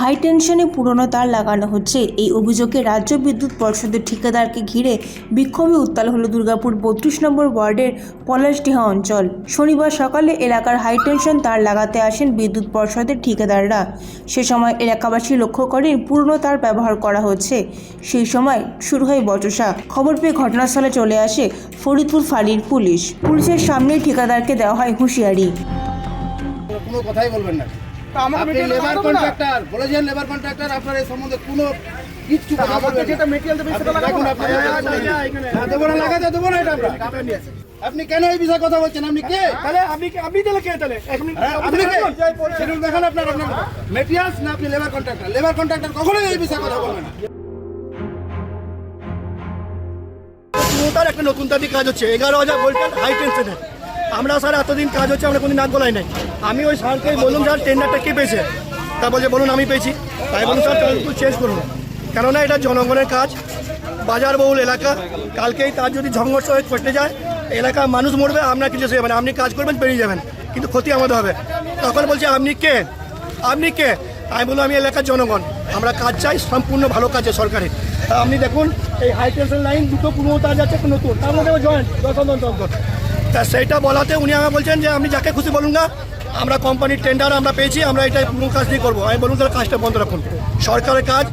High টেনশনে পুরনো তার লাগানো হচ্ছে। এই অভিযোগে রাজ্য বিদ্যুৎ পর্ষদের ঠিকাদারকে ঘিরে বিক্ষোভে উত্তাল হলো দুর্গাপুর বত্রিশ নম্বর ওয়ার্ডের পলাশডিহা অঞ্চল। শনিবার সকালে এলাকার হাই টেনশন তার লাগাতে আসেন বিদ্যুৎ পর্ষদের ঠিকাদাররা। সে সময় এলাকাবাসী লক্ষ্য করেন পুরনো তার ব্যবহার করা হচ্ছে। সেই সময় শুরু হয় বচসা। খবর পেয়ে ঘটনাস্থলে চলে আসে ফরিদপুর ফাঁড়ির পুলিশ। পুলিশের সামনেই ঠিকাদারকে দেওয়া হয় হুঁশিয়ারি। কোনো কথাই বলবেন না। আপনি লেবার কন্ট্রাক্টর বলেছেন লেবার কন্ট্রাক্টর আপনার এই সম্বন্ধে কোনো কিচ্ছু কথা আমাকে বলবেন যেটা না। মেটেরিয়াল দেবে আপনি হ্যাঁ, হ্যাঁ। হ্যাঁ। হ্যাঁ, লাগাতে দেবো না এটা আমরা। কেন এই বিষয়ে কথা বলছেন? আপনি কে? তাহলে আপনি কি- আপনি তাহলে কে তাহলে? হ্যাঁ, আপনি কে? শিডিউল দেখান আপনার আপনার মেটেরিয়ালস না আপনি লেবার কন্ট্রাক্টর লেবার কন্ট্রাক্টর কখনোই এই বিষয়ে কথা বলবেন না। একটা নতুন তারিখ কাজ হচ্ছে এগারো হাজার ভোল্টের হাই টেনশনের আমরা স্যার এতদিন কাজ হচ্ছে, আমরা কোনদিন নাক গলাই নাই। আমি ওই স্যারকে বললাম, স্যার টেন্ডারটা কে পেয়েছে? তা বলছে, বলুন, আমি পেয়েছি। তাই বলুন, স্যার একটু চেঞ্জ করুন। কেননা এটা জনগণের কাজ বাজারবহুল এলাকা। কালকেই তার যদি সংঘর্ষ হয়ে ঘটে যায়, এলাকা মানুষ মরবে আপনার কিছু সেবে না আপনি কাজ করবেন বেরিয়ে যাবেন। কিন্তু ক্ষতি আমাদের হবে। তখন বলছে, আপনি কে? আপনি কে? আমি বললাম, আমি এলাকার জনগণ। আমরা কাজ চাই, সম্পূর্ণ ভালো কাজ সরকারি তা আপনি দেখুন, এই হাই টেনশন লাইন দুটো পুরনো তার যাচ্ছে নতুন। তার মধ্যে জয়েন্ট তন্ত্র তা সেইটা বলাতে উনি আমাকে বলছেন যে আপনি যাকে খুশি বলুন না, আমরা কোম্পানির টেন্ডার আমরা পেয়েছি, আমরা এটা পুরো কাজ দিয়ে করব। আমি বলুন তাহলে কাজটা বন্ধ রাখুন। সরকারের কাজ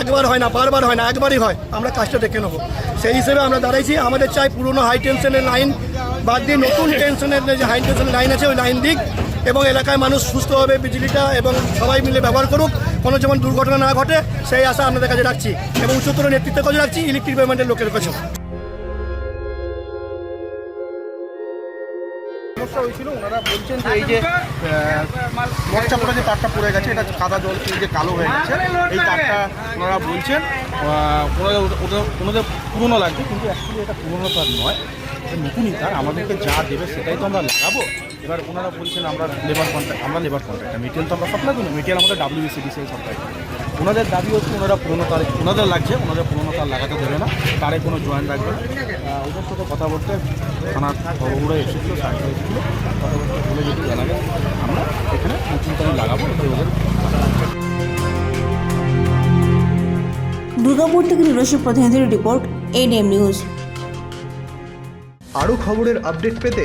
একবার হয় না, বারবার হয় না, একবারই হয়, আমরা কাজটা দেখে নেব। সেই হিসেবে আমরা দাঁড়াইছি, আমাদের চাই পুরনো হাই টেনশনের লাইন বাদ দিয়ে নতুন টেনশনের যে হাই টেনশনের লাইন আছে, ওই লাইন দিক এবং এলাকায় মানুষ সুস্থভাবে বিজলিটা এবং সবাই মিলে ব্যবহার করুক, কোনো যেমন দুর্ঘটনা না ঘটে, সেই আশা আপনাদের কাছে রাখছি এবং উচ্চতর নেতৃত্বের কাছে রাখছি ইলেকট্রিক পেমেন্টের লোকের কাছে সমস্যা হয়েছিল, ওনারা বলছেন যে এই যে মরচা পড়ে যে তারটা পড়ে গেছে, এটা কাদা জল যে কালো হয়ে গেছে, এই তারটা ওনারা বলছেন ওনাদের ওনাদের পুরনো লাগবে, কিন্তু অ্যাকচুয়ালি এটা পুরনো তার নয় নতুনই তার, আমাদেরকে যা দেবে সেটাই তো আমরা লাগাবো। এবার ওনারা বলছেন আমরা লেবার কন্ট্রাক্ট আমরা লেবার কন্ট্রাক্ট মেটেরিয়াল তো আমরা সাপ্লাই করি মেটেরিয়াল আমাদের ডাব্লিউবিসিডিসিএল সাপ্লাই করি ওনাদের দাবি হচ্ছে ওনারা পুরনো তার ওনাদের লাগছে ওনাদের পুরনো তার লাগাতে দেবে না। তারে কোনো জয়েন্ট রাখবে না। ওদের সাথে কথা বলতে থানার খবরগুলো এসেছিল সাহায্য এসেছিল। কথা বলতে বলে যদি জানাবে আমরা এখানে নতুন তার লাগাবো ওদের দুর্গাপুর থেকে নিজস্ব প্রতিনিধির রিপোর্ট এনএম নিউজ আরও খবরের আপডেট পেতে